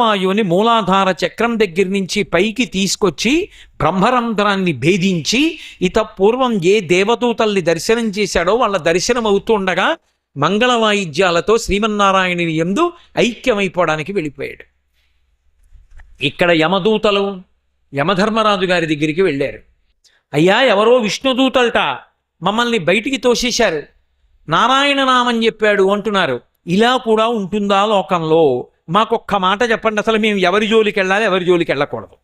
వాయువుని మూలాధార చక్రం దగ్గర నుంచి పైకి తీసుకొచ్చి బ్రహ్మరంధ్రాన్ని భేదించి ఇత పూర్వం ఏ దేవదూతల్ని దర్శనం చేశాడో వాళ్ళ దర్శనం అవుతుండగా మంగళ వాయిద్యాలతో శ్రీమన్నారాయణుని ఎందు ఐక్యమైపోవడానికి వెళ్ళిపోయాడు. ఇక్కడ యమదూతలు యమధర్మరాజు గారి దగ్గరికి వెళ్ళారు. అయ్యా ఎవరో విష్ణుదూతలట మమ్మల్ని బయటికి తోసేశారు. నారాయణ నామని చెప్పాడు అంటున్నారు. ఇలా కూడా ఉంటుందా లోకంలో? మాకొక్క మాట చెప్పండి. అసలు మేము ఎవరి జోలికి వెళ్ళాలి ఎవరి జోలికి వెళ్ళకూడదు.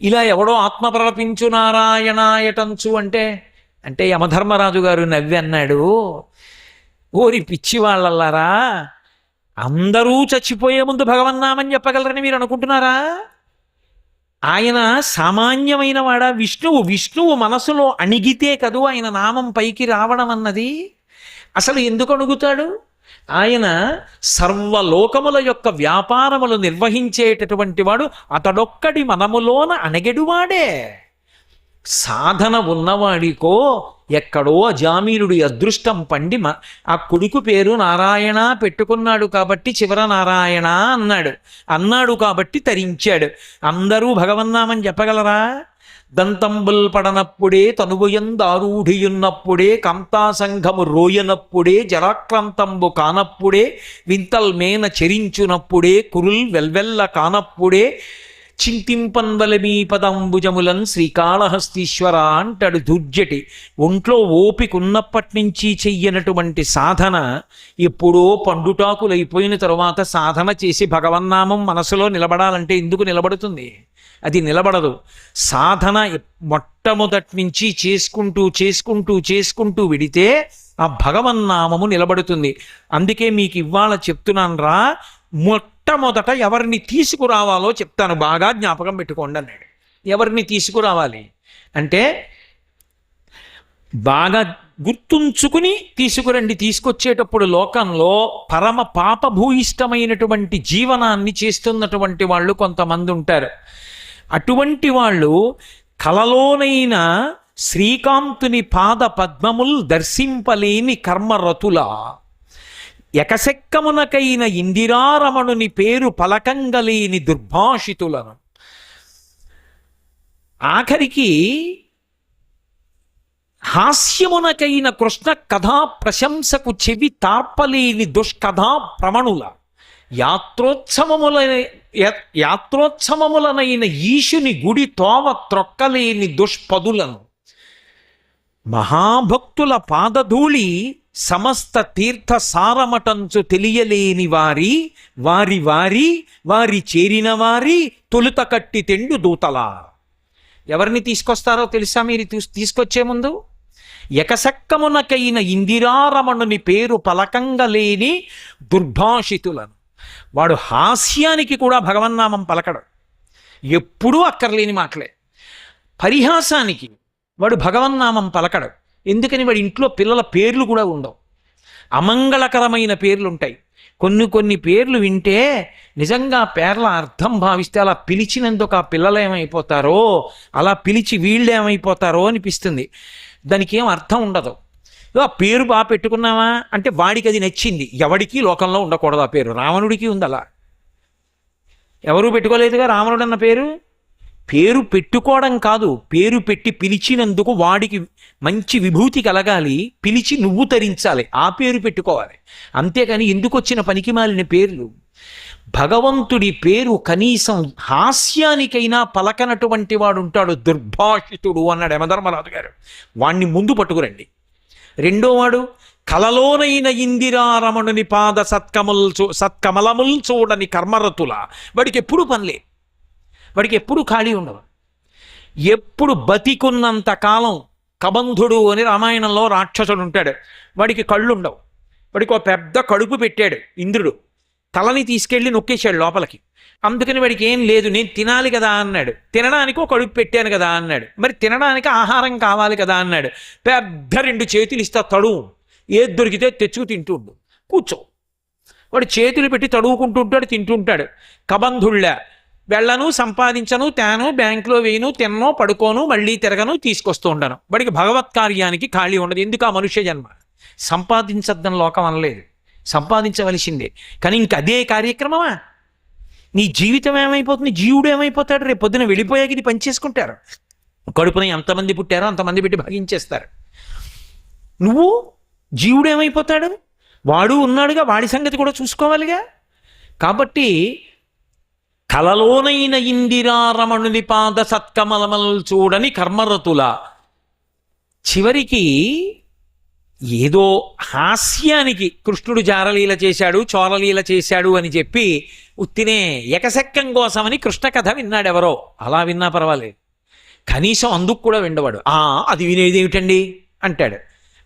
ఇలా ఎవడో ఆత్మ ప్రలపించు నారాయణాయటంచు అంటే అంటే యమధర్మరాజు గారు నవ్వి అన్నాడు ఓరి పిచ్చి వాళ్ళల్లారా అందరూ చచ్చిపోయే ముందు భగవన్నామని చెప్పగలరని మీరు అనుకుంటున్నారా? ఆయన సామాన్యమైన వాడా? విష్ణువు విష్ణువు మనసులో అణిగితే కదూ ఆయన నామం పైకి రావడం అన్నది? అసలు ఎందుకు అణుగుతాడు? ఆయన సర్వలోకముల యొక్క వ్యాపారములు నిర్వహించేటటువంటి వాడు అతడొక్కడి మనములోన అణగెడువాడే. సాధన ఉన్నవాడికో ఎక్కడో అజామీనుడి అదృష్టం పండి ఆ కొడుకు పేరు నారాయణ పెట్టుకున్నాడు కాబట్టి చివర నారాయణ అన్నాడు. అన్నాడు కాబట్టి తరించాడు. అందరూ భగవన్నామని చెప్పగలరా? దంతంబుల్ పడనప్పుడే తనువుయందారూఢియున్నప్పుడే కంతాసంఘము రోయనప్పుడే జరాక్రాంతంబు కానప్పుడే వింతల్ మేన చెరించునప్పుడే కురుల్ వెల్వెల్ల కానప్పుడే చింతింపన్వలమీ పదంబుజములన్ శ్రీకాళహస్తీశ్వర అంటాడు దుర్జటి. ఒంట్లో ఓపిక ఉన్నప్పటి నుంచి చెయ్యనటువంటి సాధన ఎప్పుడో పండుటాకులైపోయిన తరువాత సాధన చేసి భగవన్నామం మనసులో నిలబడాలంటే ఎందుకు నిలబడుతుంది? అది నిలబడదు. సాధన మొట్టమొదటి నుంచి చేసుకుంటూ చేసుకుంటూ చేసుకుంటూ విడితే ఆ భగవన్నామము నిలబడుతుంది. అందుకే మీకు ఇవాళ చెప్తున్నాను రా మొట్టమొదట ఎవరిని తీసుకురావాలో చెప్తాను. బాగా జ్ఞాపకం పెట్టుకోండి అన్నాడు. ఎవరిని తీసుకురావాలి? అంటే బాగా గుర్తుంచుకుని తీసుకురండి. తీసుకొచ్చేటప్పుడు లోకంలో పరమ పాపభూయిష్టమైనటువంటి జీవనాన్ని చేస్తున్నటువంటి వాళ్ళు కొంతమంది ఉంటారు. అటువంటి వాళ్ళు కలలోనైన శ్రీకాంతుని పాద పద్మముల్ దర్శింపలేని కర్మరతుల. ఎకశక్కమునకైన ఇందిరారమణుని పేరు పలకంగలేని దుర్భాషితులను. ఆఖరికి హాస్యమునకైన కృష్ణ కథా ప్రశంసకు చెవి తార్పలేని దుష్కథా ప్రమణుల యాత్రోత్సవములైన యాత్రోత్సవములనైన ఈశుని గుడి తోవ త్రొక్కలేని దుష్పదులను. మహాభక్తుల పాదధూళి సమస్త తీర్థ సారమటంచు తెలియలేని వారి వారి వారి వారి చేరిన వారి తొలుత కట్టి తెండు దూతలా. ఎవరిని తీసుకొస్తారో తెలుసా మీరు తీసుకొచ్చే ముందు? ఎకసక్కమునకైన ఇందిరారమణుని పేరు పలకంగలేని దుర్భాషితులను. వాడు హాస్యానికి కూడా భగవన్నామం పలకడు. ఎప్పుడూ అక్కర్లేని మాటలే. పరిహాసానికి వాడు భగవన్నామం పలకడు. ఎందుకని వాడి ఇంట్లో పిల్లల పేర్లు కూడా ఉండవు. అమంగళకరమైన పేర్లు ఉంటాయి కొన్ని కొన్ని పేర్లు వింటే నిజంగా పేర్ల అర్థం భావిస్తే అలా పిలిచినందుకు ఆ పిల్లలు ఏమైపోతారో అలా పిలిచి వీళ్ళు ఏమైపోతారో అనిపిస్తుంది. దానికి ఏం అర్థం ఉండదు. ఆ పేరు బాగా పెట్టుకున్నావా? అంటే వాడికి అది నచ్చింది. ఎవడికి లోకంలో ఉండకూడదు ఆ పేరు. రావణుడికి ఉంది అలా ఎవరు పెట్టుకోలేదుగా రావణుడు అన్న పేరు? పేరు పెట్టుకోవడం కాదు. పేరు పెట్టి పిలిచినందుకు వాడికి మంచి విభూతి కలగాలి. పిలిచి నువ్వు తరించాలి. ఆ పేరు పెట్టుకోవాలి. అంతేకాని ఎందుకు వచ్చిన పనికి మాలిన పేర్లు? భగవంతుడి పేరు కనీసం హాస్యానికైనా పలకనటువంటి వాడు ఉంటాడు దుర్భాషితుడు అన్నాడు యమధర్మరాజు గారు. వాణ్ణి ముందు పట్టుకురండి. రెండోవాడు కలలోనైన ఇందిరారమణుని పాద సత్కముల్ చూ సత్కమలముల్ చూడని కర్మరతుల. వాడికి ఎప్పుడు పనిలే. వాడికి ఎప్పుడు ఖాళీ ఉండదు ఎప్పుడు బతికున్నంత కాలం కబంధుడు అని రామాయణంలో రాక్షసుడు ఉంటాడు. వాడికి కళ్ళు ఉండవు. వాడికి ఒక పెద్ద కడుపు పెట్టాడు ఇంద్రుడు. తలని తీసుకెళ్ళి నొక్కేశాడు లోపలికి. అందుకని వాడికి ఏం లేదు నేను తినాలి కదా అన్నాడు. తినడానికి ఒక కడుపు పెట్టాను కదా అన్నాడు. మరి తినడానికి ఆహారం కావాలి కదా అన్నాడు. పెద్ద రెండు చేతులు ఇస్తా తడువు ఏది దొరికితే తెచ్చుకు తింటుండు కూర్చో. వాడు చేతులు పెట్టి తడువుకుంటుంటాడు తింటుంటాడు కబంధుళ్ళ వెళ్ళను సంపాదించను తేను బ్యాంకులో వేయను తిన్నో పడుకోను మళ్ళీ తిరగను తీసుకొస్తూ ఉండను. వాడికి భగవత్ కార్యానికి ఖాళీ ఉండదు. ఎందుకు ఆ మనుష్య జన్మ? సంపాదించద్దని లోకం అనలేదు. సంపాదించవలసిందే. కానీ ఇంక అదే కార్యక్రమమా? నీ జీవితం ఏమైపోతుంది? జీవుడు ఏమైపోతాడు? రేపు పొద్దున వెళ్ళిపోయాక ఇది పనిచేసుకుంటారు. కడుపున ఎంతమంది పుట్టారో అంతమంది పెట్టి భాగించేస్తారు. నువ్వు జీవుడు ఏమైపోతాడు? వాడు ఉన్నాడుగా వాడి సంగతి కూడా చూసుకోవాలిగా? కాబట్టి కలలోనైన ఇందిరారమణుని పాద సత్కమలమల్ చూడని కర్మరతుల చివరికి ఏదో హాస్యానికి కృష్ణుడు జారలీల చేశాడు చోరలీల చేశాడు అని చెప్పి ఉత్తినే ఎకసెక్కం కోసమని కృష్ణ కథ విన్నాడు ఎవరో అలా విన్నా పర్వాలేదు. కనీసం అందుకు కూడా విండవాడు. ఆ అది వినేది ఏమిటండి? అంటాడు.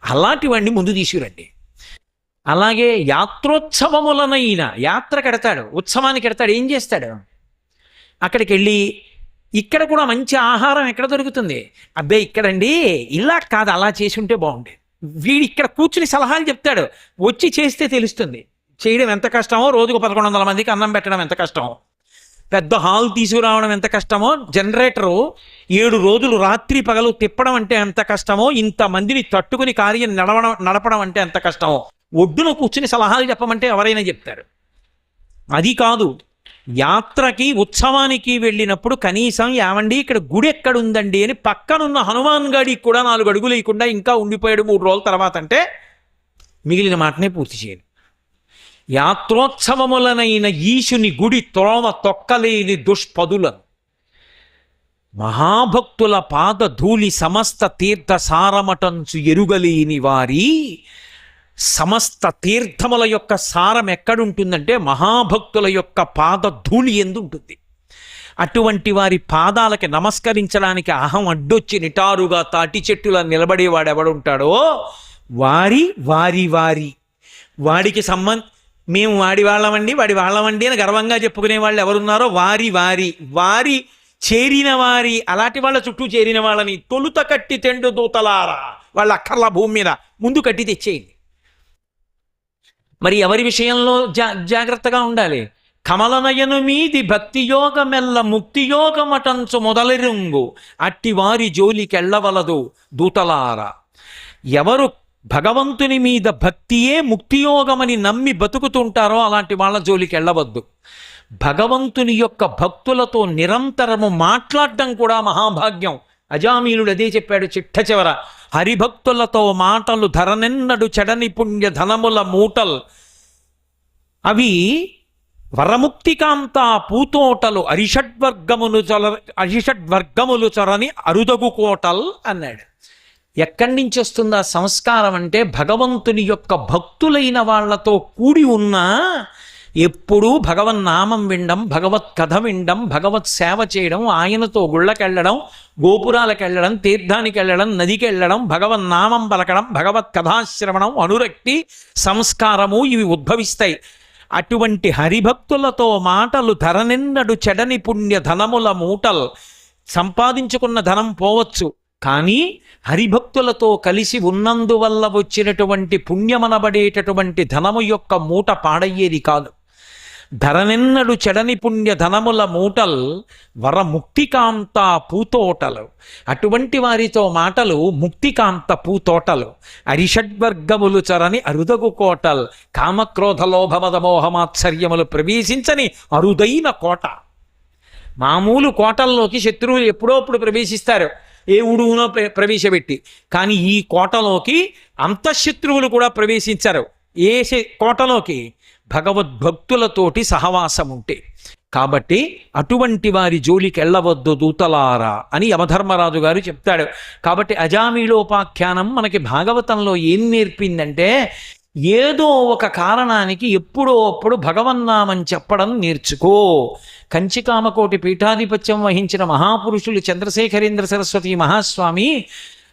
అలాంటివన్నీ ముందు తీసుకురండి. అలాగే యాత్రోత్సవములనైన యాత్ర కడతాడు. ఉత్సవానికి కడతాడు. ఏం చేస్తాడు? అక్కడికి వెళ్ళి ఇక్కడ కూడా మంచి ఆహారం ఎక్కడ దొరుకుతుంది? అబ్బే ఇక్కడండి. ఇలా కాదు అలా చేసి ఉంటే బాగుండేది. వీడు ఇక్కడ కూర్చుని సలహాలు చెప్తాడు. వచ్చి చేస్తే తెలుస్తుంది. చేయడం ఎంత కష్టమో? రోజుకు పదకొండు వందల మందికి అన్నం పెట్టడం ఎంత కష్టమో? పెద్ద హాల్ తీసుకురావడం ఎంత కష్టమో? జనరేటరు ఏడు రోజులు రాత్రి పగలు తిప్పడం అంటే ఎంత కష్టమో? ఇంతమందిని తట్టుకుని కార్యం నడవడం నడపడం అంటే ఎంత కష్టమో? ఒడ్డున కూర్చుని సలహాలు చెప్పమంటే ఎవరైనా చెప్తారు. అది కాదు. యాత్రకి ఉత్సవానికి వెళ్ళినప్పుడు కనీసం ఏమండి ఇక్కడ గుడి ఎక్కడుందండి అని పక్కనున్న హనుమాన్ గాడికి కూడా నాలుగు అడుగులు లేకుండా ఇంకా ఉండిపోయాడు మూడు రోజుల తర్వాత అంటే మిగిలిన మాటనే పూర్తి చేయను. యాత్రోత్సవములనైన ఈశుని గుడి త్రోవ తొక్కలేని దుష్పదులను. మహాభక్తుల పాదధూళి సమస్త తీర్థ సారమటంచు ఎరుగలేని వారి సమస్త తీర్థముల యొక్క సారం ఎక్కడుంటుందంటే మహాభక్తుల యొక్క పాద ధూళి ఎందు ఉంటుంది అటువంటి వారి పాదాలకి నమస్కరించడానికి అహం అడ్డొచ్చి నిటారుగా తాటి చెట్టులా నిలబడేవాడు ఎవడుంటాడో వారి వారి వారి. వాడికి సంబంధ మేము వాడి వాళ్ళమండి వాడి వాళ్ళమండి అని గర్వంగా చెప్పుకునే వాళ్ళు ఎవరున్నారో వారి వారి. వారి చేరిన వారి అలాంటి వాళ్ళ చుట్టూ చేరిన వాళ్ళని తొలుత కట్టి తెండు దూతలారా. వాళ్ళ అక్కర్ల భూమి మీద ముందు కట్టి తెచ్చేయండి. మరి ఎవరి విషయంలో జా జాగ్రత్తగా ఉండాలి? కమలనయను మీది భక్తి యోగమెల్ల ముక్తి యోగమటంచు మొదలెరుంగు. అట్టి వారి జోలికెళ్ళవలదు దూతలార. ఎవరు భగవంతుని మీద భక్తియే ముక్తియోగమని నమ్మి బతుకుతుంటారో అలాంటి వాళ్ళ జోలికి వెళ్ళవద్దు భగవంతుని యొక్క భక్తులతో నిరంతరము మాట్లాడడం కూడా మహాభాగ్యం. అజామీనుడు అదే చెప్పాడు చిట్ట చివర. హరిభక్తులతో మాటలు ధరనెన్నడు చెడని పుణ్య ధనముల మూటల్. అవి వరముక్తికాంత పూతోటలు అరిషడ్వర్గమును చొల అరిషడ్వర్గములు చొరని అరుదగు కోటల్ అన్నాడు. ఎక్కడి నుంచి వస్తుంది ఆ సంస్కారం అంటే భగవంతుని యొక్క భక్తులైన వాళ్ళతో కూడి ఉన్నా ఎప్పుడూ భగవన్నామం వినడం భగవత్ కథ వినడం భగవత్ సేవ చేయడం ఆయనతో గుళ్ళకెళ్ళడం గోపురాలకెళ్ళడం తీర్థానికి వెళ్ళడం నదికి వెళ్ళడం భగవన్నామం పలకడం భగవత్ కథాశ్రవణం అనురక్తి సంస్కారము ఇవి ఉద్భవిస్తాయి. అటువంటి హరిభక్తులతో మాటలు ధరనిన్నడు చెడని పుణ్య ధనముల మూటల్. సంపాదించుకున్న ధనం పోవచ్చు కానీ హరిభక్తులతో కలిసి ఉన్నందువల్ల వచ్చినటువంటి పుణ్యమనబడేటటువంటి ధనము యొక్క మూట పాడయ్యేది కాదు. ధరనెన్నడు చెడని పుణ్య ధనముల మూటల్ వరముక్తికాంత పూతోటలు. అటువంటి వారితో మాటలు ముక్తికాంత పూతోటలు. అరిషడ్వర్గములు చరని అరుదగు కోటల్. కామక్రోధ లోభమదమోహమాత్సర్యములు ప్రవేశించని అరుదైన కోట. మామూలు కోటల్లోకి శత్రువులు ఎప్పుడోప్పుడు ప్రవేశిస్తారు. ఏ ఉడుగునో ప్ర- ప్రవేశపెట్టి. కానీ ఈ కోటలోకి అంతఃశత్రువులు కూడా ప్రవేశించరు. ఏ శ- కోటలోకి భగవద్భక్తులతోటి సహవాసం ఉంటే కాబట్టి అటువంటి వారి జోలికి వెళ్ళవద్దు దూతలారా అని యమధర్మరాజు గారు చెప్తాడు. కాబట్టి అజామీలోపాఖ్యానం మనకి భాగవతంలో ఏం నేర్పిందంటే ఏదో ఒక కారణానికి ఎప్పుడో అప్పుడు భగవన్నామం చెప్పడం నేర్చుకో. కంచికామకోటి పీఠాధిపత్యం వహించిన మహాపురుషులు చంద్రశేఖరేంద్ర సరస్వతి మహాస్వామి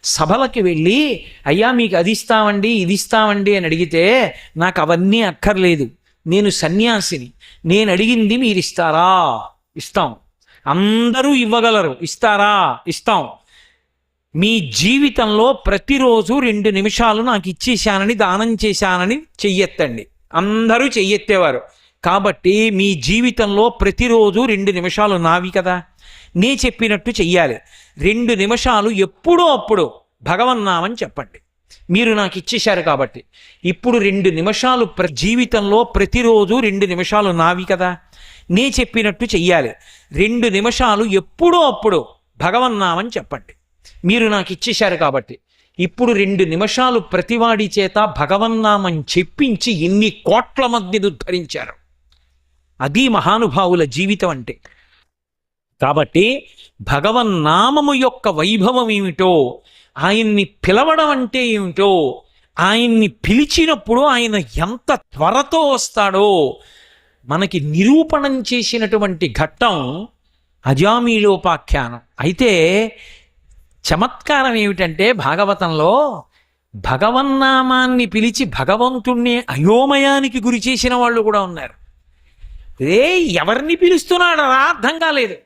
సభలకి వెళ్ళి అయ్యా మీకు అది ఇస్తామండి ఇది ఇస్తామండి అని అడిగితే నాకు అవన్నీ అక్కర్లేదు. నేను సన్యాసిని. నేను అడిగింది మీరు ఇస్తారా? ఇస్తాం. అందరూ ఇవ్వగలరు. ఇస్తారా? ఇస్తాం. మీ జీవితంలో ప్రతిరోజు రెండు నిమిషాలు నాకు ఇచ్చేశానని దానం చేశానని చెయ్యెత్తండి. అందరూ చెయ్యెత్తేవారు. కాబట్టి మీ జీవితంలో ప్రతిరోజు రెండు నిమిషాలు నావి కదా. నే చెప్పినట్టు చెయ్యాలి. రెండు నిమిషాలు ఎప్పుడో అప్పుడు భగవన్నామని చెప్పండి. మీరు నాకు ఇచ్చేశారు కాబట్టి. ఇప్పుడు రెండు నిమిషాలు ప్ర జీవితంలో ప్రతిరోజు రెండు నిమిషాలు నావి కదా. నే చెప్పినట్టు చెయ్యాలి. రెండు నిమిషాలు ఎప్పుడో అప్పుడు భగవన్నామని చెప్పండి. మీరు నాకు ఇచ్చేశారు కాబట్టి. ఇప్పుడు రెండు నిమిషాలు ప్రతివాడి చేత భగవన్నామని చెప్పించి ఎన్ని కోట్ల మంది ఉద్ధరించారు. అది మహానుభావుల జీవితం అంటే. కాబట్టి భగవన్నామము యొక్క వైభవం ఏమిటో ఆయన్ని పిలవడం అంటే ఏమిటో ఆయన్ని పిలిచినప్పుడు ఆయన ఎంత త్వరతో వస్తాడో మనకి నిరూపణం చేసినటువంటి ఘట్టం అజామీలోపాఖ్యానం. అయితే చమత్కారం ఏమిటంటే భాగవతంలో భగవన్నామాన్ని పిలిచి భగవంతుణ్ణి అయోమయానికి గురి చేసిన వాళ్ళు కూడా ఉన్నారు. రే ఎవరిని పిలుస్తున్నాడరా అర్థం కాలేదు.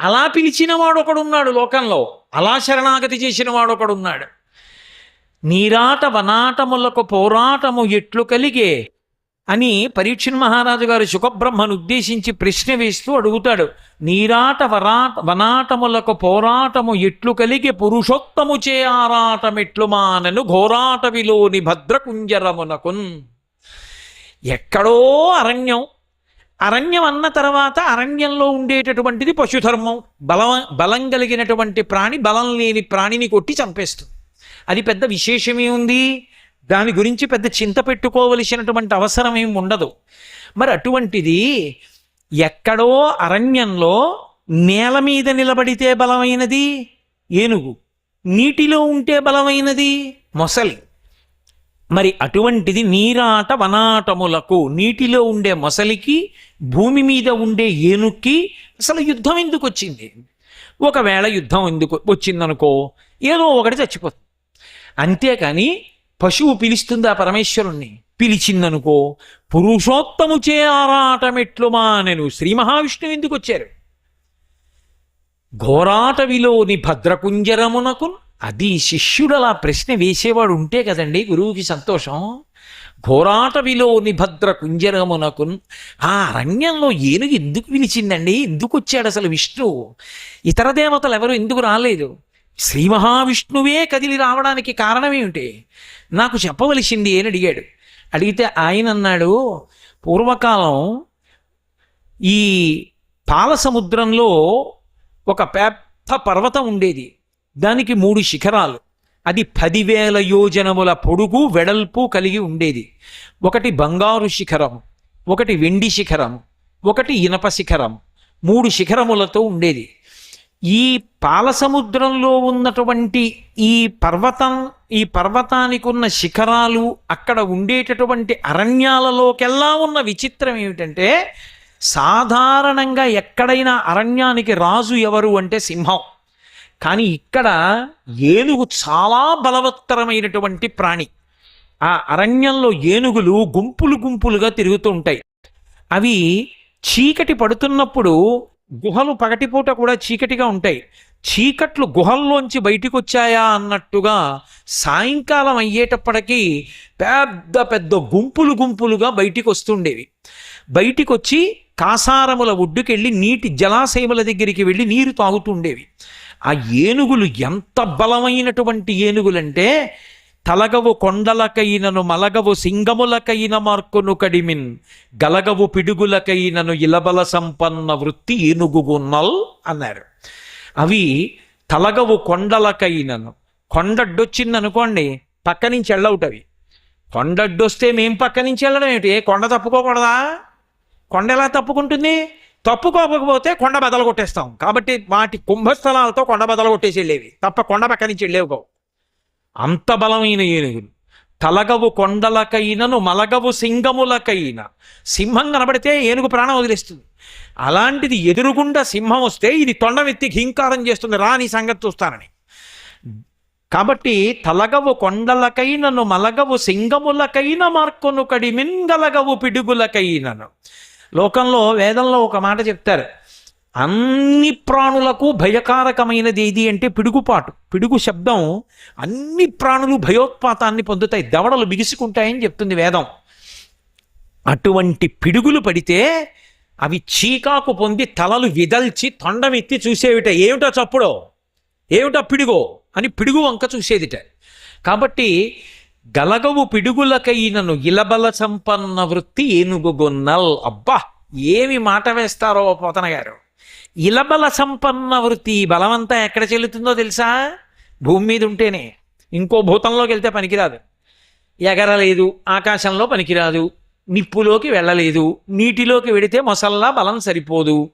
అలా పిలిచిన వాడు ఒకడున్నాడు లోకంలో. అలా శరణాగతి చేసిన వాడు ఒకడున్నాడు నీరాట వనాటములకు పోరాటము ఎట్లు కలిగే? అని పరీక్షణ్ మహారాజు గారు సుఖబ్రహ్మను ఉద్దేశించి ప్రశ్న వేస్తూ అడుగుతాడు. నీరాట వరాట వనాటములకు పోరాటము ఎట్లు కలిగి? పురుషోత్తము చే ఆరాటమెట్లు మానను ఘోరాటవిలోని భద్రకుంజరమునకున్. ఎక్కడో అరణ్యం అరణ్యం అన్న తర్వాత అరణ్యంలో ఉండేటటువంటిది పశుధర్మం. బలం బలం కలిగినటువంటి ప్రాణి బలం లేని ప్రాణిని కొట్టి చంపేస్తుంది. అది పెద్ద విశేషమే ఉంది. దాని గురించి పెద్ద చింత పెట్టుకోవలసినటువంటి అవసరం ఏమి ఉండదు. మరి అటువంటిది ఎక్కడో అరణ్యంలో నేల మీద నిలబడితే బలమైనది? ఏనుగు. నీటిలో ఉంటే బలమైనది? మొసలి. మరి అటువంటిది నీరాట వనాటములకు నీటిలో ఉండే మొసలికి భూమి మీద ఉండే ఏనుక్కి అసలు యుద్ధం ఎందుకు వచ్చింది ఒకవేళ యుద్ధం ఎందుకు వచ్చిందనుకో ఏదో ఒకటి చచ్చిపోతుంది. అంతేకాని పశువు పిలుస్తుంది ఆ పరమేశ్వరుణ్ణి. పిలిచిందనుకో పురుషోత్తము చే ఆరాటమెట్లు మానెను. శ్రీ మహావిష్ణువు ఎందుకు వచ్చారు ఘోరాటవిలోని భద్రకుంజరమునకు అది శిష్యుడు అలా ప్రశ్న వేసేవాడు ఉంటే కదండి గురువుకి సంతోషం. ఘోరాటవిలో నిభద్ర కుంజరమునకు ఆ అరణ్యంలో ఏనుగు ఎందుకు పిలిచిందండి ఎందుకు వచ్చాడు అసలు విష్ణువు ఇతర దేవతలు ఎవరు ఎందుకు రాలేదు? శ్రీ మహావిష్ణువే కదిలి రావడానికి కారణం ఏమిటి నాకు చెప్పవలసింది అని అడిగాడు. అడిగితే ఆయన అన్నాడు పూర్వకాలం ఈ పాల సముద్రంలో ఒక పెద్ద పర్వతం ఉండేది. దానికి మూడు శిఖరాలు. అది పదివేల యోజనముల పొడుగు వెడల్పు కలిగి ఉండేది. ఒకటి బంగారు శిఖరం ఒకటి వెండి శిఖరం ఒకటి ఇనప శిఖరం మూడు శిఖరములతో ఉండేది. ఈ పాలసముద్రంలో ఉన్నటువంటి ఈ పర్వతం ఈ పర్వతానికి ఉన్న శిఖరాలు అక్కడ ఉండేటటువంటి అరణ్యాలలోకెల్లా ఉన్న విచిత్రం ఏమిటంటే సాధారణంగా ఎక్కడైనా అరణ్యానికి రాజు ఎవరు అంటే సింహం. కానీ ఇక్కడ ఏనుగు చాలా బలవత్తరమైనటువంటి ప్రాణి. ఆ అరణ్యంలో ఏనుగులు గుంపులు గుంపులుగా తిరుగుతూ ఉంటాయి. అవి చీకటి పడుతున్నప్పుడు గుహలు పగటిపూట కూడా చీకటిగా ఉంటాయి. చీకట్లు గుహల్లోంచి బయటికి వచ్చాయా అన్నట్టుగా సాయంకాలం అయ్యేటప్పటికీ పెద్ద పెద్ద గుంపులు గుంపులుగా బయటికి వస్తుండేవి బయటికి వచ్చి కాసారముల ఒడ్డుకెళ్ళి నీటి జలాశయముల దగ్గరికి వెళ్ళి నీరు తాగుతుండేవి. ఆ ఏనుగులు ఎంత బలమైనటువంటి ఏనుగులంటే తలగవు కొండలకైనను మలగవు సింగములకైన మార్కును కడిమిన్ గలగవు పిడుగులకైనను ఇలబల సంపన్న వృత్తి ఏనుగుగున్నల్ అన్నారు. అవి తలగవు కొండలకైనను. కొండడ్డొచ్చింది అనుకోండి పక్క నుంచి వెళ్ళవుట్ అవి. కొండడ్డొస్తే మేం పక్క నుంచి వెళ్ళడం ఏమిటి? ఏ కొండ తప్పుకోకూడదా? కొండ ఎలా తప్పుకుంటుంది? తప్పుకోకపోతే కొండ బదలు కొట్టేస్తాం. కాబట్టి వాటి కుంభస్థలాలతో కొండ బదలు కొట్టేసి వెళ్ళేవి తప్ప కొండ పక్క నుంచి వెళ్ళేవి అంత బలమైన ఏనుగులు. తలగవు కొండలకైనను మలగవు సింగములకైన సింహం కనబడితే ఏనుగు ప్రాణం వదిలేస్తుంది. అలాంటిది ఎదురుగుండా సింహం వస్తే ఇది తొండమెత్తి హింకారం చేస్తుంది. రా నీ సంగతి చూస్తానని. కాబట్టి తలగవు కొండలకైనను మలగవు సింగములకైన మార్కొను కడిమింగలగవు పిడుగులకైనను. లోకంలో వేదంలో ఒక మాట చెప్తారు. అన్ని ప్రాణులకు భయకారకమైనది ఏది అంటే పిడుగుపాటు. పిడుగు శబ్దం అన్ని ప్రాణులు భయోత్పాతాన్ని పొందుతాయి. దవడలు బిగుసుకుంటాయని చెప్తుంది వేదం. అటువంటి పిడుగులు పడితే అవి చీకాకు పొంది తలలు విదల్చి తొండమెత్తి చూసేవిట. ఏమిటో చప్పుడో? ఏమిటో పిడుగో? అని పిడుగు వంక చూసేదిట. కాబట్టి గలగవు పిడుగులకైనను ఇలబల సంపన్న వృత్తి ఏనుగుగొన్నల్. అబ్బా ఏమి మాట వేస్తారో పోతన గారు. ఇలబల సంపన్న వృత్తి బలమంతా ఎక్కడ చెల్లుతుందో తెలుసా? భూమి మీద ఉంటేనే. ఇంకో భూతంలోకి వెళ్తే పనికిరాదు. ఎగరలేదు ఆకాశంలో పనికిరాదు. నిప్పులోకి వెళ్ళలేదు నీటిలోకి వెడితే మొసల్లా బలం సరిపోదు.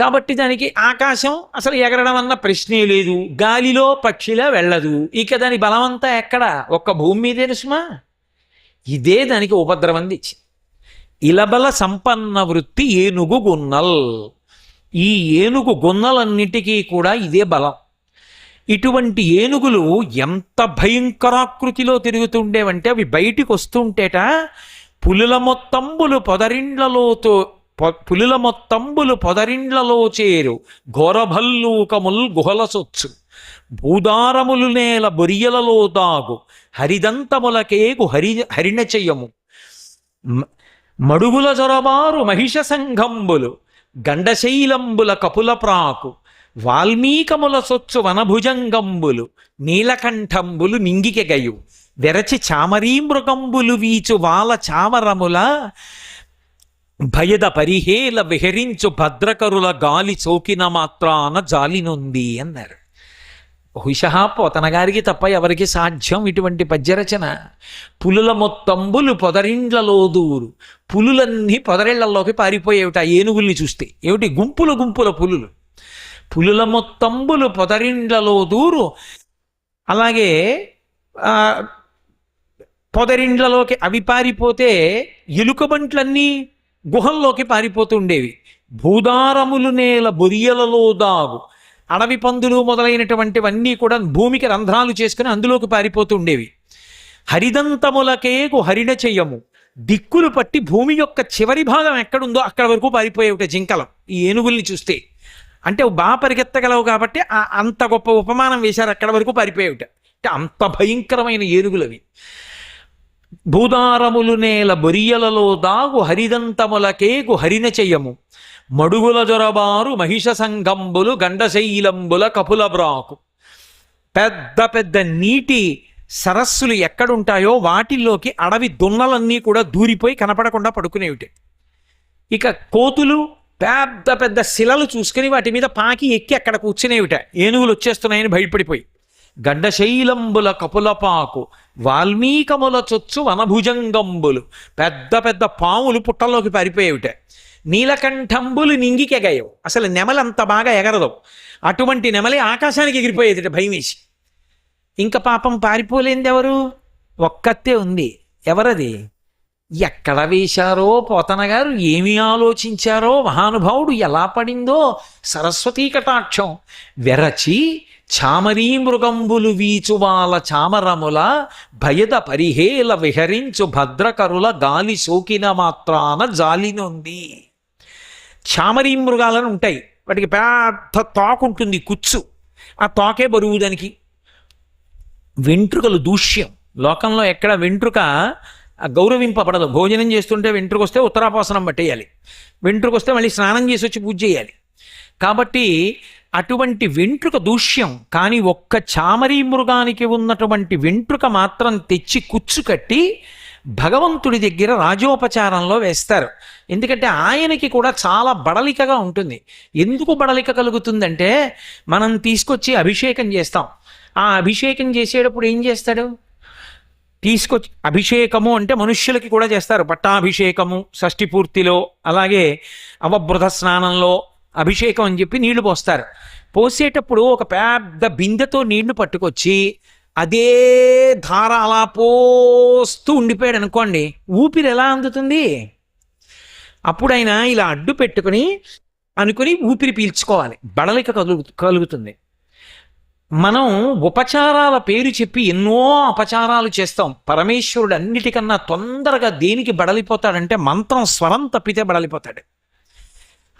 కాబట్టి దానికి ఆకాశం అసలు ఎగరడం అన్న ప్రశ్నే లేదు. గాలిలో పక్షిలా వెళ్ళదు. ఇక దాని బలమంతా ఎక్కడ? ఒక్క భూమి మీదే సుమా ఇదే దానికి ఉపద్రవం తెచ్చింది. ఇలబల సంపన్న వృత్తి ఏనుగు గున్నల్. ఈ ఏనుగు గున్నలన్నిటికీ కూడా ఇదే బలం. ఇటువంటి ఏనుగులు ఎంత భయంకరాకృతిలో తిరుగుతుండేవంటే అవి బయటికి వస్తుంటేట పులుల మొత్తంబులు పొదరిండ్లలోతో పులుల మొత్తంబులు పొదరిండ్లలో చేరు ఘోరభల్లూకముల్ గుహల సొచ్చు భూదారములు నేల బొరియలలో దాగు హరిదంతములకేగు హరి హరిణ చెయ్యము మ- మడుగుల జొరబారు మహిష సంఘంబులు గండశైలంబుల కపుల ప్రాకు వాల్మీకముల సొచ్చు వనభుజంగంబులు నీలకంఠంబులు నింగికెగయు వెరచి చామరీ మృగంబులు వీచు వాల చామరముల భయద పరిహేల విహరించు భద్రకరుల గాలి చోకిన మాత్రాన జాలినుంది అన్నారు. బహుశా పోతన గారికి తప్ప ఎవరికి సాధ్యం ఇటువంటి పద్యరచన? పులుల మొత్తంబులు పొదరిండ్లలో దూరు పులులన్నీ పొదరిళ్ళలోకి పారిపోయేవిట ఆ ఏనుగుల్ని చూస్తే. ఏమిటి? గుంపుల గుంపుల పులులు. పులుల మొత్తంబులు పొదరిండ్లలో దూరు అలాగే పొదరిండ్లలోకి అవి పారిపోతే ఎలుకబంట్లన్నీ గుహల్లోకి పారిపోతుండేవి. భూదారములు నేల బొరియలలో దాగు. అడవి పందులు మొదలైనటువంటివన్నీ కూడా భూమికి రంధ్రాలు చేసుకుని అందులోకి పారిపోతుండేవి. హరిదంతములకే హరిదంతములకేకు హరిణ చెయ్యము. దిక్కులు పట్టి భూమి యొక్క చివరి భాగం ఎక్కడుందో అక్కడ వరకు పారిపోయేవిట జింకలం. ఈ ఏనుగుల్ని చూస్తే. అంటే బాగా పరిగెత్తగలవు కాబట్టి అంత గొప్ప ఉపమానం వేశారు అక్కడ వరకు పారిపోయేవిట. అంటే అంత భయంకరమైన ఏనుగులవి. భూదారములు నేల బొరియలలో దాగు హరిదంతములకేగు హరిన చెయ్యము మడుగుల జొరబారు మహిష సంగంబులు గండశైలంబుల కపుల బ్రాకు. పెద్ద పెద్ద నీటి సరస్సులు ఎక్కడుంటాయో వాటిల్లోకి అడవి దున్నలన్నీ కూడా దూరిపోయి కనపడకుండా పడుకునేవిటి. ఇక కోతులు పెద్ద పెద్ద శిలలు చూసుకుని వాటి మీద పాకి ఎక్కి అక్కడ కూర్చునేవిట. ఏనుగులు వచ్చేస్తున్నాయని భయపడిపోయి. గడ్డశైలంబుల కపులపాకు వాల్మీకముల చొచ్చు వనభుజంగంబులు పెద్ద పెద్ద పాములు పుట్టల్లోకి పారిపోయేవిటే. నీలకంఠంబులు నింగికెగయవు. అసలు నెమలంత బాగా ఎగరదు. అటువంటి నెమలే ఆకాశానికి ఎగిరిపోయేదిట భయమేసి. ఇంకా పాపం పారిపోలేంది ఎవరు ఒక్కతే ఉంది. ఎవరది? ఎక్కడ వేశారో పోతన గారు ఏమి ఆలోచించారో మహానుభావుడు ఎలా పడిందో సరస్వతీ కటాక్షం. వెరచి చామరీ మృగంబులు వీచువాల చామరముల భయద పరిహేల విహరించు భద్రకరుల గాలి సోకిన మాత్రాన జాలినుంది చామరీ మృగాలను ఉంటాయి. వాటికి పెద్ద తోకుంటుంది కుచ్చు. ఆ తోకే బరువు దానికి. వెంట్రుకలు దూష్యం. లోకంలో ఎక్కడ వెంట్రుక గౌరవింపబడదు. భోజనం చేస్తుంటే వెంట్రుకు వస్తే ఉత్తరాపాసనం పట్టేయాలి. వెంట్రుకు వస్తే మళ్ళీ స్నానం చేసి వచ్చి పూజ చేయాలి. కాబట్టి అటువంటి వెంట్రుక దూష్యం కానీ ఒక్క చామరీ మృగానికి ఉన్నటువంటి వెంట్రుక మాత్రం తెచ్చి కుచ్చు కట్టి భగవంతుడి దగ్గర రాజోపచారంలో వేస్తారు. ఎందుకంటే ఆయనకి కూడా చాలా బడలికగా ఉంటుంది. ఎందుకు బడలిక కలుగుతుందంటే మనం తీసుకొచ్చి అభిషేకం చేస్తాం. ఆ అభిషేకం చేసేటప్పుడు ఏం చేస్తాడు? తీసుకొచ్చి అభిషేకము అంటే మనుష్యులకి కూడా చేస్తారు. పట్టాభిషేకము షష్ఠి పూర్తిలో అలాగే అవబృధ స్నానంలో అభిషేకం అని చెప్పి నీళ్ళు పోస్తారు. పోసేటప్పుడు ఒక పెద్ద బిందెతో నీళ్ళు పట్టుకొచ్చి అదే ధార అలా పోస్తూ ఉండిపోయాడు అనుకోండి ఊపిరి ఎలా అందుతుంది? అప్పుడైనా ఇలా అడ్డు పెట్టుకుని అనుకుని ఊపిరి పీల్చుకోవాలి. బడలిక కలుగు కలుగుతుంది మనం ఉపచారాల పేరు చెప్పి ఎన్నో అపచారాలు చేస్తాం. పరమేశ్వరుడు అన్నిటికన్నా తొందరగా దేనికి బడలిపోతాడంటే మంత్రం స్వరం తప్పితే బడలిపోతాడు.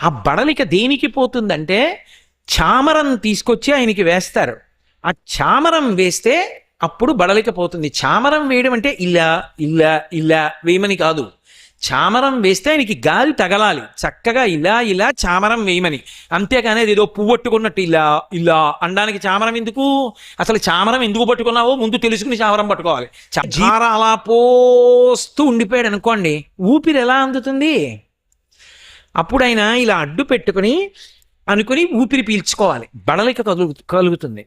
ఆ బడలిక దేనికి పోతుందంటే చామరం తీసుకొచ్చి ఆయనకి వేస్తారు. ఆ చామరం వేస్తే అప్పుడు బడలిక పోతుంది. చామరం వేయడం అంటే ఇలా ఇలా ఇలా వేయమని కాదు. చామరం వేస్తే ఆయనకి గాలి తగలాలి. చక్కగా ఇలా ఇలా చామరం వేయమని. అంతేగాని అది ఏదో పువ్వు పట్టుకున్నట్టు ఇలా ఇలా అనడానికి చామరం ఎందుకు? అసలు చామరం ఎందుకు పట్టుకున్నావో ముందు తెలుసుకుని చామరం పట్టుకోవాలి. చ- జీర అలా పోస్తూ ఉండిపోయాడు అనుకోండి ఊపిరి ఎలా అందుతుంది? అప్పుడు ఆయన ఇలా అడ్డు పెట్టుకుని అనుకుని ఊపిరి పీల్చుకోవాలి. బడలిక కలుగు కలుగుతుంది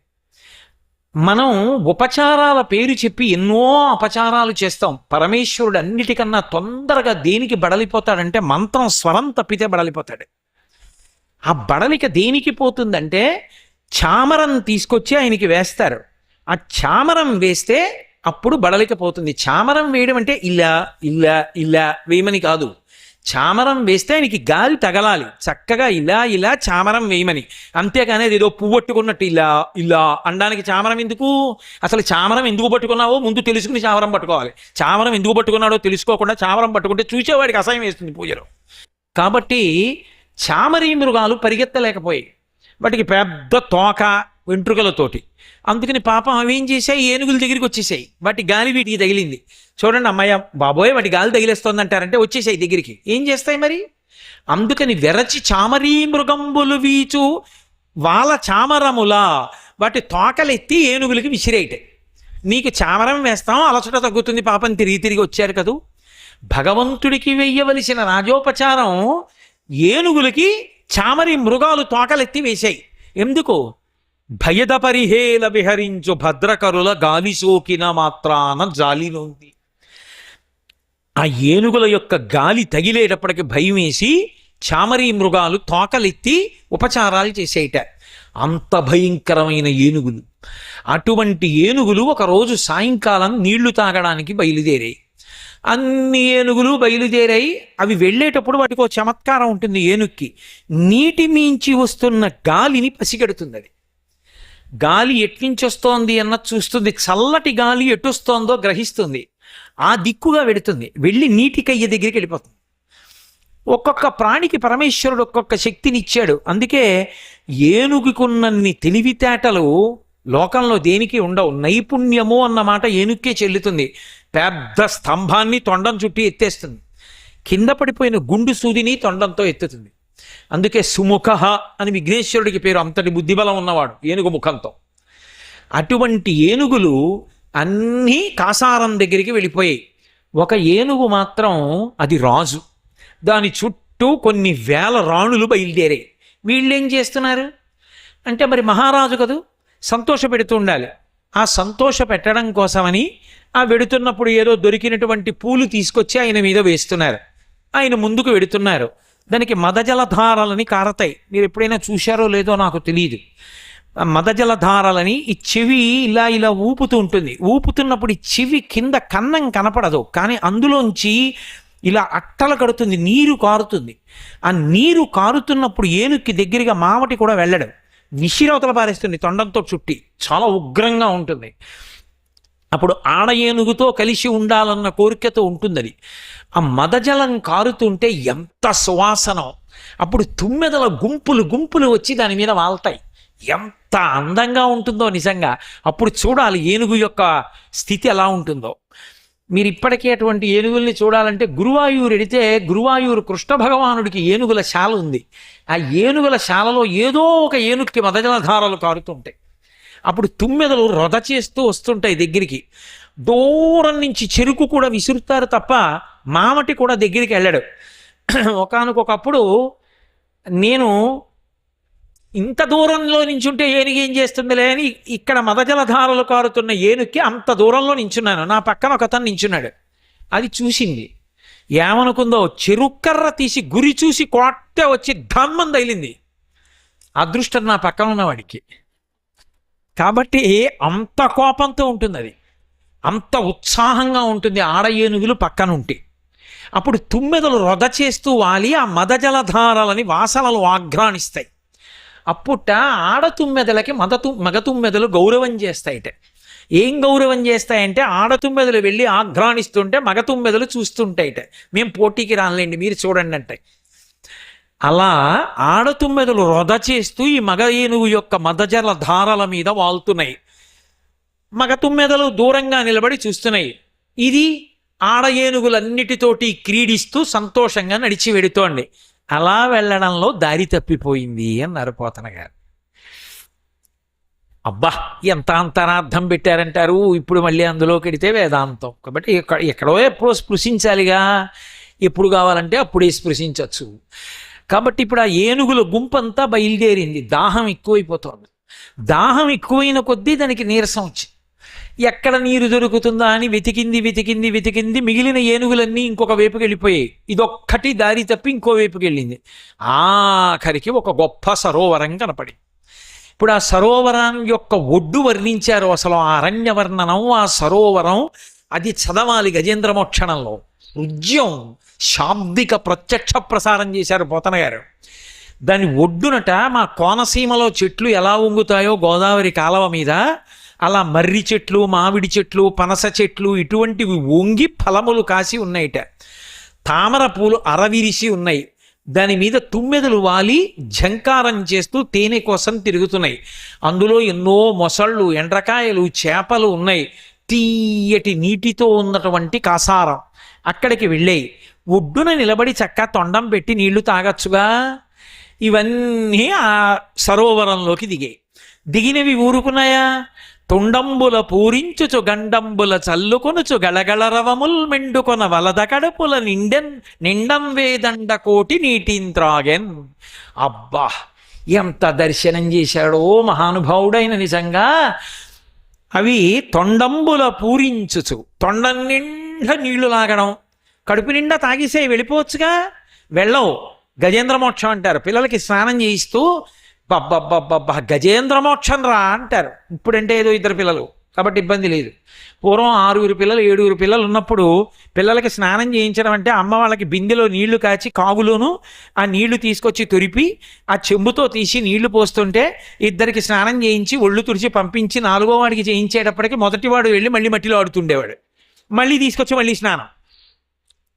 మనం ఉపచారాల పేరు చెప్పి ఎన్నో అపచారాలు చేస్తాం. పరమేశ్వరుడు అన్నిటికన్నా తొందరగా దేనికి బడలిపోతాడంటే మంత్రం స్వరం తప్పితే బడలిపోతాడు. ఆ బడలిక దేనికి పోతుందంటే చామరం తీసుకొచ్చి ఆయనకి వేస్తారు. ఆ చామరం వేస్తే అప్పుడు బడలిక పోతుంది. చామరం వేయడం అంటే ఇలా ఇలా ఇలా వేయమని కాదు. చామరం వేస్తే ఆయనకి గాలి తగలాలి. చక్కగా ఇలా ఇలా చామరం వేయమని. అంతేగాని అది ఏదో పువ్వొట్టుకున్నట్టు ఇలా ఇలా అనడానికి చామరం ఎందుకు? అసలు చామరం ఎందుకు పట్టుకున్నావో ముందు తెలుసుకుని చామరం పట్టుకోవాలి. చామరం ఎందుకు పట్టుకున్నాడో తెలుసుకోకుండా చామరం పట్టుకుంటే చూసేవాడికి అసహ్యం వేస్తుంది పూజలో. కాబట్టి చామరీ మృగాలు పరిగెత్తలేకపోయాయి. వాటికి పెద్ద తోక వెంట్రుకలతోటి. అందుకని పాపం అవి ఏం చేశాయి? ఏనుగుల దగ్గరికి వచ్చేసాయి వాటి గాలి వీటికి తగిలింది. చూడండి అమ్మాయ బాబోయ్ వాటి గాలి తగిలేస్తుంది అంటారంటే వచ్చేసాయి దగ్గరికి. ఏం చేస్తాయి మరి? అందుకని వెరచి చామరీ మృగంబులు వీచు వాళ్ళ చామరముల వాటి తోకలెత్తి ఏనుగులకి విసిరేయటాయి నీకు చామరం వేస్తాం అలసట తగ్గుతుంది పాపం తిరిగి తిరిగి వచ్చారు కదూ. భగవంతుడికి వెయ్యవలసిన రాజోపచారం ఏనుగులకి చామరి మృగాలు తోకలెత్తి వేశాయి. ఎందుకు? భయద పరిహేల విహరించు భద్రకరుల గాలి సోకిన మాత్రాన జాలిలోంది ఆ ఏనుగుల యొక్క గాలి తగిలేటప్పటికి భయం వేసి చామరీ మృగాలు తోకలెత్తి ఉపచారాలు చేసేయట అంత భయంకరమైన ఏనుగులు. అటువంటి ఏనుగులు ఒకరోజు సాయంకాలం నీళ్ళు తాగడానికి బయలుదేరాయి. అన్ని ఏనుగులు బయలుదేరాయి. అవి వెళ్ళేటప్పుడు వాటికి ఒక చమత్కారం ఉంటుంది. ఏనుక్కి నీటి మించి వస్తున్న గాలిని పసిగడుతుంది అది గాలి ఎట్నుంచి వస్తోంది అన్నది చూస్తుంది. చల్లటి గాలి ఎటొస్తోందో గ్రహిస్తుంది. ఆ దిక్కుగా వెడుతుంది వెళ్ళి నీటి కయ్య దగ్గరికి వెళ్ళిపోతుంది. ఒక్కొక్క ప్రాణికి పరమేశ్వరుడు ఒక్కొక్క శక్తిని ఇచ్చాడు అందుకే ఏనుగుకున్నన్ని తెలివితేటలు లోకంలో దేనికి ఉండవు. నైపుణ్యము అన్న మాట ఏనుక్కే చెల్లుతుంది. పెద్ద స్తంభాన్ని తొండం చుట్టి ఎత్తేస్తుంది. కింద పడిపోయిన గుండు సూదిని తొండంతో ఎత్తుతుంది. అందుకే సుముఖ అని విఘ్నేశ్వరుడికి పేరు. అంతటి బుద్ధిబలం ఉన్నవాడు ఏనుగు ముఖంతో. అటువంటి ఏనుగులు అన్నీ కాసారం దగ్గరికి వెళ్ళిపోయాయి. ఒక ఏనుగు మాత్రం అది రాజు. దాని చుట్టూ కొన్ని వేల రాణులు బయలుదేరాయి. వీళ్ళేం చేస్తున్నారు? అంటే మరి మహారాజు కదూ సంతోష పెడుతూ ఉండాలి. ఆ సంతోష పెట్టడం కోసమని ఆ వెడుతున్నప్పుడు ఏదో దొరికినటువంటి పూలు తీసుకొచ్చి ఆయన మీద వేస్తున్నారు. ఆయన ముందుకు వెడుతున్నారు. దానికి మదజలధారలని కారతాయి. మీరు ఎప్పుడైనా చూశారో లేదో నాకు తెలియదు మదజలధారలని ఈ చెవి ఇలా ఇలా ఊపుతూ ఉంటుంది. ఊపుతున్నప్పుడు ఈ చెవి కింద కన్నం కనపడదు. కానీ అందులోంచి ఇలా అట్టలు కడుతుంది నీరు కారుతుంది. ఆ నీరు కారుతున్నప్పుడు ఏనుక్కి దగ్గరగా మావటి కూడా వెళ్ళడం. నిషిరవతల పారేస్తుంది తొండంతో చుట్టి. చాలా ఉగ్రంగా ఉంటుంది. అప్పుడు ఆడ ఏనుగుతో కలిసి ఉండాలన్న కోరికతో ఉంటుంది ఆ మదజలం కారుతుంటే ఎంత సువాసన అప్పుడు తుమ్మెదల గుంపులు గుంపులు వచ్చి దాని మీద వాళ్తాయి. ఎంత అందంగా ఉంటుందో నిజంగా. అప్పుడు చూడాలి ఏనుగు యొక్క స్థితి ఎలా ఉంటుందో. మీరు ఇప్పటికే అటువంటి ఏనుగుల్ని చూడాలంటే గురువాయూరు ఎడితే గురువాయూరు కృష్ణ భగవానుడికి ఏనుగుల శాల ఉంది. ఆ ఏనుగుల శాలలో ఏదో ఒక ఏనుగుకి మదజలధారలు కారుతుంటాయి. అప్పుడు తుమ్మెదలు రొద చేస్తూ వస్తుంటాయి దగ్గరికి. దూరం నుంచి చెరుకు కూడా విసురుతారు తప్ప మామటి కూడా దగ్గరికి వెళ్ళాడు. ఒకనకొకప్పుడు నేను ఇంత దూరంలో నించుంటే ఏనుగు ఏం చేస్తుందిలే అని ఇక్కడ మదజలధారలు కారుతున్న ఏనుక్కి అంత దూరంలో నించున్నాను. నా పక్కన ఒకతను నించున్నాడు. అది చూసింది. ఏమనుకుందో చెరుకర్ర తీసి గురి చూసి కొట్టే వచ్చి ధమ్మం తగిలింది. అదృష్టం నా పక్కన ఉన్నవాడికి. కాబట్టి అంత కోపంతో ఉంటుంది అది అంత ఉత్సాహంగా ఉంటుంది ఆడ ఏనుగులు పక్కన ఉంటే అప్పుడు తుమ్మెదలు రొద చేస్తూ వాలి ఆ మదజలధారలని వాసనలు ఆఘ్రాణిస్తాయి. అప్పుట ఆడ తుమ్మెదలకి మద తు మగ తుమ్మెదలు గౌరవం చేస్తాయిట. ఏం గౌరవం చేస్తాయంటే ఆడ తుమ్మెదలు వెళ్ళి ఆఘ్రాణిస్తుంటే మగ తుమ్మెదలు చూస్తుంటాయిట. మేము పోటీకి రానులేండి మీరు చూడండి అంటే అలా ఆడతుమ్మెదలు రొద చేస్తూ ఈ మగ ఏనుగు యొక్క మదజల ధారల మీద వాలుతున్నాయి మగ తుమ్మెదలు దూరంగా నిలబడి చూస్తున్నాయి. ఇది ఆడ ఏనుగులన్నిటితోటి క్రీడిస్తూ సంతోషంగా నడిచి వెడుతోంది. అలా వెళ్ళడంలో దారి తప్పిపోయింది అన్నారు పోతన గారు. అబ్బా ఎంత అంతరార్థం పెట్టారంటారు? ఇప్పుడు మళ్ళీ అందులోకి వెడితే వేదాంతం. కాబట్టి ఎక్కడ ఎక్కడో ఎప్పుడో స్పృశించాలిగా. ఎప్పుడు కావాలంటే అప్పుడే స్పృశించవచ్చు కాబట్టి ఇప్పుడు ఆ ఏనుగుల గుంపంతా బయలుదేరింది. దాహం ఎక్కువైపోతుంది. దాహం ఎక్కువైన కొద్దీ దానికి నీరసం వచ్చింది. ఎక్కడ నీరు దొరుకుతుందా అని వెతికింది వెతికింది వెతికింది మిగిలిన ఏనుగులన్నీ ఇంకొక వైపుకి వెళ్ళిపోయాయి. ఇదొక్కటి దారి తప్పి ఇంకో వైపుకి వెళ్ళింది. ఆఖరికి ఒక గొప్ప సరోవరం కనపడి ఇప్పుడు ఆ సరోవరం యొక్క ఒడ్డు వర్ణించారు అసలు ఆ అరణ్య వర్ణనం ఆ సరోవరం అది చదవాలి గజేంద్ర మోక్షణంలో రుజ్యం శాబ్దిక ప్రత్యక్ష ప్రసారం చేశారు పోతన గారు. దాని ఒడ్డునట మా కోనసీమలో చెట్లు ఎలా ఉంగుతాయో గోదావరి కాలవ మీద అలా మర్రి చెట్లు మామిడి చెట్లు పనస చెట్లు ఇటువంటివి వంగి ఫలములు కాసి ఉన్నాయిట. తామర పూలు అరవిరిసి ఉన్నాయి. దాని మీద తుమ్మెదలు వాలి ఝంకారం చేస్తూ తేనె కోసం తిరుగుతున్నాయి. అందులో ఎన్నో మొసళ్ళు ఎండ్రకాయలు చేపలు ఉన్నాయి. తీయటి నీటితో ఉన్నటువంటి కాసారం అక్కడికి వెళ్ళాయి. ఒడ్డున నిలబడి చక్క తొండం పెట్టి నీళ్ళు తాగచ్చుగా? ఇవన్నీ ఆ సరోవరంలోకి దిగాయి. దిగినవి ఊరుకున్నాయా? తుండంబుల పూరించుచు గండంబుల చల్లుకొనుచు గళగళరవముల్ మెండుకొన వలద కడుపుల నిండెన్ నిండం వేదండ కోటి నీటింత్రాగెన్ అబ్బా! ఎంత దర్శనం చేశాడో మహానుభావుడైన నిజంగా. అవి తొండంబుల పూరించుచు తొండం నిండా నీళ్ళు లాగడం. కడుపు నిండా తాగేసే వెళ్ళిపోవచ్చుగా? వెళ్ళవు గజేంద్ర మోక్షం అంటారు. పిల్లలకి స్నానం చేయిస్తూ బబ్బబ్బబ్బబ్బా గజేంద్ర మోక్షం రా అంటారు. ఇప్పుడంటే ఏదో ఇద్దరు పిల్లలు. కాబట్టి ఇబ్బంది లేదు. పూర్వం ఆరుగురు పిల్లలు ఏడుగురు పిల్లలు ఉన్నప్పుడు పిల్లలకి స్నానం చేయించడం అంటే అమ్మ వాళ్ళకి బిందెలో నీళ్ళు కాచి కాగులోను ఆ నీళ్ళు తీసుకొచ్చి తొరిపి ఆ చెంబుతో తీసి నీళ్ళు పోస్తుంటే ఇద్దరికి స్నానం చేయించి ఒళ్ళు తుడిచి పంపించి నాలుగో వాడికి చేయించేటప్పటికి మొదటివాడు వెళ్ళి మళ్ళీ మట్టిలో ఆడుతుండేవాడు. మళ్ళీ తీసుకొచ్చి మళ్ళీ స్నానం.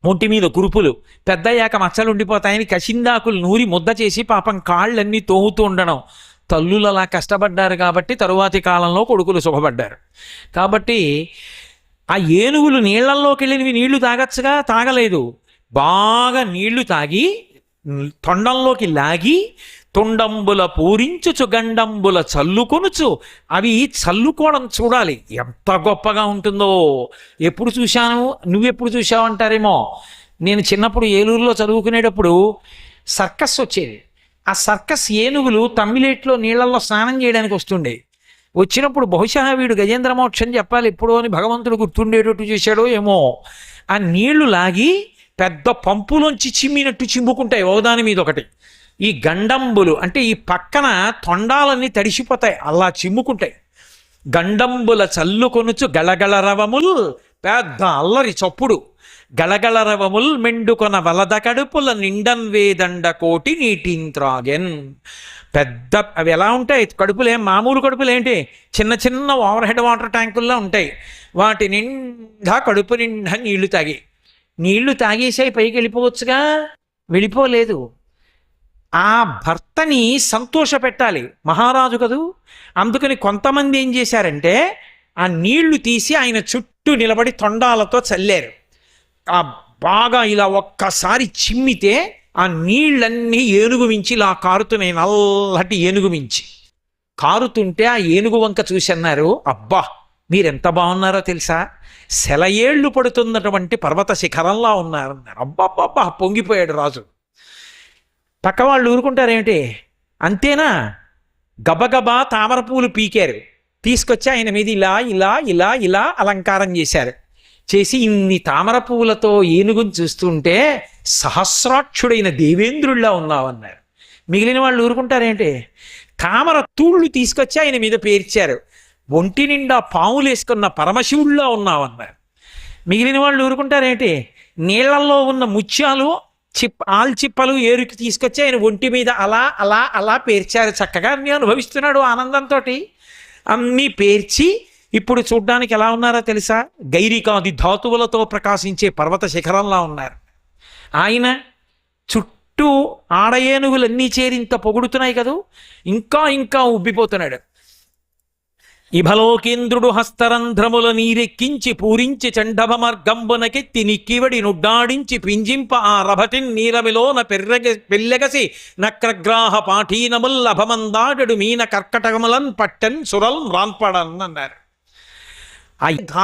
ఒంటి మీద కురుపులు. పెద్దయ్యాక మచ్చలు ఉండిపోతాయని కసిందాకులు నూరి ముద్ద చేసి పాపం కాళ్ళన్నీ తోముతూ ఉండడం. తల్లులు అలా కష్టపడ్డారు కాబట్టి తరువాతి కాలంలో కొడుకులు సుఖపడ్డారు కాబట్టి ఆ ఏనుగులు నీళ్ళల్లోకి వెళ్ళినవి నీళ్ళు తాగచ్చుగా? తాగలేదు. బాగా నీళ్ళు తాగి తొండంలోకి లాగి తుండంబుల పూరించుచు గండంబుల చల్లుకొనుచు. అవి చల్లుకోవడం చూడాలి. ఎంత గొప్పగా ఉంటుందో. ఎప్పుడు చూశాను? నువ్వెప్పుడు చూశావు అంటారేమో నేను చిన్నప్పుడు ఏలూరులో చదువుకునేటప్పుడు సర్కస్ వచ్చేది. ఆ సర్కస్ ఏనుగులు తమ్మిలేట్లో నీళ్ళల్లో స్నానం చేయడానికి వస్తుండే. వచ్చినప్పుడు బహుశా వీడు గజేంద్ర మోక్షం చెప్పాలి. ఎప్పుడో అని భగవంతుడు గుర్తుండేటట్టు చేశాడో ఏమో. ఆ నీళ్ళు లాగి పెద్ద పంపులోంచి చిమ్మినట్టు చిమ్ముకుంటాయి. ఒకదాని మీద ఒకటి. ఈ గండంబులు అంటే ఈ పక్కన తొండాలన్నీ తడిసిపోతాయి అలా చిమ్ముకుంటాయి. గండంబుల చల్లుకొనుచు గళగళరవముల్ పెద్ద అల్లరి చప్పుడు. గళగళరవముల్ మెండుకొన వలద కడుపుల నిండం వేదండ కోటి నీటింత్రాగెన్ పెద్ద అవి ఎలా ఉంటాయి? కడుపులే మామూలు కడుపులు ఏంటి చిన్న చిన్న ఓవర్ హెడ్ వాటర్ ట్యాంకుల్లో ఉంటాయి. వాటి నిండా కడుపు నిండా నీళ్ళు తాగి. నీళ్ళు తాగేసాయి పైకి వెళ్ళిపోవచ్చుగా వెళ్ళిపోలేదు. ఆ భర్తని సంతోష పెట్టాలి మహారాజు కదూ? అందుకని కొంతమంది ఏం చేశారంటే ఆ నీళ్ళు తీసి ఆయన చుట్టూ నిలబడి తొండాలతో చల్లారు. ఆ బాగా ఇలా ఒక్కసారి చిమ్మితే ఆ నీళ్ళన్నీ ఏనుగు మించి ఇలా కారుతున్నాయి నల్లటి ఏనుగు మించి కారుతుంటే ఆ ఏనుగు వంక చూసి అన్నారు అబ్బా మీరెంత బాగున్నారో తెలుసా? సెలయేళ్ళు పడుతున్నటువంటి పర్వత శిఖరంలా ఉన్నారన్నారు అబ్బా పొంగిపోయాడు రాజు. పక్క వాళ్ళు ఊరుకుంటారేమిటి? అంతేనా? గబగబా తామర పూలు పీకారు. తీసుకొచ్చి ఆయన మీద ఇలా ఇలా ఇలా ఇలా అలంకారం చేశారు. చేసి ఇన్ని తామర పువ్వులతో ఏనుగుని చూస్తుంటే సహస్రాక్షుడైన దేవేంద్రుడిలా ఉన్నావన్నారు. మిగిలిన వాళ్ళు ఊరుకుంటారేంటి తామర తూళ్ళు తీసుకొచ్చి ఆయన మీద పేర్చారు. ఒంటి నిండా పాములు వేసుకున్న పరమశివుడిలా ఉన్నావన్నారు. మిగిలిన వాళ్ళు ఊరుకుంటారేంటి నీళ్ళలో ఉన్న ముత్యాలు చిప్ ఆల్చిప్పలు ఏరుకి తీసుకొచ్చి ఆయన ఒంటి మీద అలా అలా అలా పేర్చారు. చక్కగా అన్నీ అనుభవిస్తున్నాడు ఆనందంతో అన్నీ పేర్చి ఇప్పుడు చూడ్డానికి ఎలా ఉన్నారో తెలుసా? గైరికాది ధాతువులతో ప్రకాశించే పర్వత శిఖరంలా ఉన్నారు. ఆయన చుట్టూ ఆడ ఏనుగులన్నీ చేరి ఇంత పొగుడుతున్నాయి కదూ? ఇంకా ఇంకా ఉబ్బిపోతున్నాడు. ఇభలోకేంద్రుడు హస్తరంధ్రముల నీరెక్కించి పూరించి చండభ మార్గంబునకెత్తి నిక్కివడి నుడ్డాడించి పింజింప ఆ రభటిన్ నీరమిలోన పెర్రగ పెల్లెగసి నక్రగ్రాహ పాఠీనముల్ అభమందాడడు మీన కర్కటకములన్ పట్టెన్ సురల్ మ్రాన్పడన్ అన్నారు.